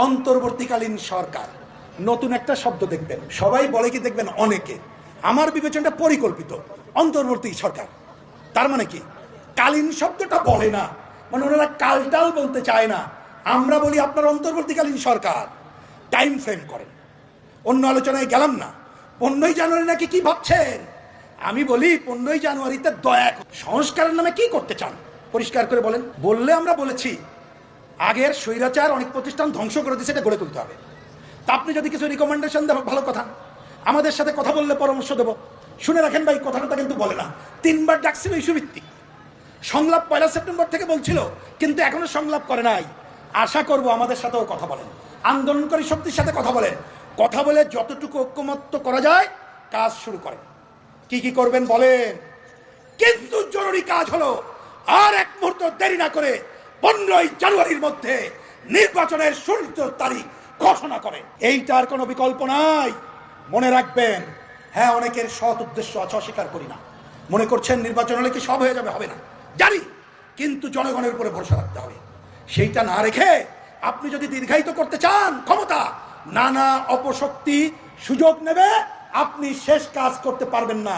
অন্তর্বর্তীকালীন সরকার। নতুন একটা শব্দ দেখবেন। সবাই বলে কি দেখবেন? অনেকে। আমার বিবেচনটা পরিকল্পিত। অন্তর্বর্তী সরকার। তার মানে কি? কালীন শব্দটা বলে না। মানে ওনারা কালটাল বলতে চায় না। আমরা বলি আপনার অন্তর্বর্তীকালীন সরকার। টাইম ফ্রেম করেন। অন্য আলোচনায় গেলাম না। পনেরোই জানুয়ারি নাকি কি ভাবছেন? আমি বলি পনেরোই জানুয়ারিতে দয়া করে সংস্কারের নামে কি করতে চান? পরিষ্কার করে বলেন। বললে আমরা বলেছি। আগের স্বৈরাচার অনেক প্রতিষ্ঠান ধ্বংস করে দিয়ে সেটা গড়ে তুলতে হবে। তা আপনি যদি কিছু রিকমেন্ডেশন দেন, ভালো কথা। আমাদের সাথে কথা বললে পরামর্শ দেবো। শুনে রাখেন ভাই, কথাটা কিন্তু বলে না। তিনবার ডাকছিল ইস্যু ভিত্তিক সংলাপ পয়লা সেপ্টেম্বর থেকে বলছিল, কিন্তু এখনও সংলাপ করে নাই। আশা করব আমাদের সাথেও কথা বলেন। আন্দোলনকারী শক্তির সাথে কথা বলেন। কথা বলে যতটুকু ঐক্যমত্য করা যায়, কাজ শুরু করেন। কি কি করবেন বলেন? কিন্তু জরুরি কাজ হলো, আর এক মুহূর্ত দেরি না করে পনেরোই জানুয়ারির মধ্যে নির্বাচনের সূর্য তারিখ ঘোষণা করেন এইটার কোনো বিকল্প নাই। মনে রাখবেন হ্যাঁ অনেকের সৎ উদ্দেশ্য আছে, অস্বীকার করি না। মনে করছেন নির্বাচন হলে কি সব হয়ে যাবে? হবে না। জানি, কিন্তু জনগণের উপরে ভরসা রাখতে হবে। সেইটা না রেখে আপনি যদি দীর্ঘায়িত করতে চান ক্ষমতা, নানা অপশক্তি সুযোগ নেবে, আপনি শেষ কাজ করতে পারবেন না।